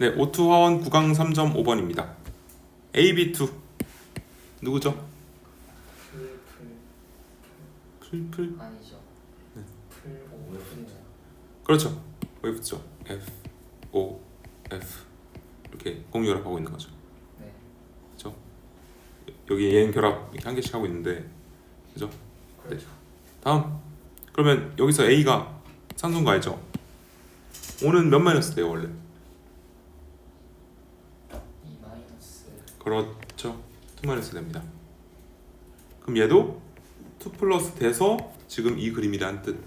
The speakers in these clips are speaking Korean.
네, O2 화원 9강 3.5번입니다. AB2 누구죠? 풀 풀 풀풀 아니죠. 네. 풀 오프죠. 그렇죠. 웨이브죠. F O F 이렇게 공유결합하고 있는 거죠. 네. 그렇죠? 여기 얘는 결합 이렇게 한 개씩 하고 있는데 그죠? 그렇죠. 다음 그러면 여기서 A가 산소인 알죠? O는 몇 마이너스 돼요 원래? 이 마이너스 그렇죠. 2 마이너스 됩니다. 그럼 얘도 2 플러스 돼서 지금 이 그림이란 뜻.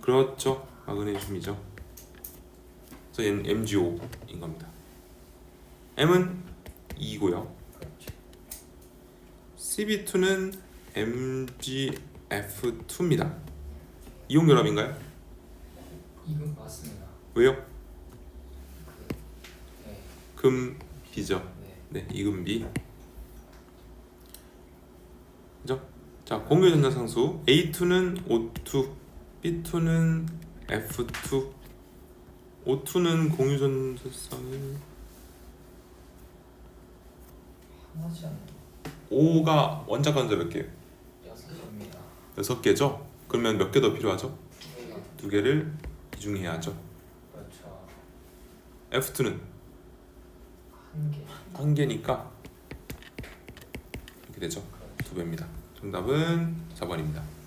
그렇죠. 마그네슘. 마그네슘이죠. 그래서 얘는 MgO인 겁니다. M은 2고요. 그렇죠. CB2는 MgF2입니다. 이온 결합인가요? 이건 맞습니다. 왜요? 그 네. 금 B죠. 네. 네, 이금 B. 그죠? 자, 공유 전자 상수 A2는 O2, B2는 F2, O2는 공유 않나요? O가 원자 관자 몇 개예요? 여섯 개입니다. 여섯 개죠? 그러면 몇 개 더 필요하죠? 두 개를 이중해야죠. 그렇죠. F2는 한 개니까 이렇게 되죠. 두 배입니다. 정답은 4번입니다.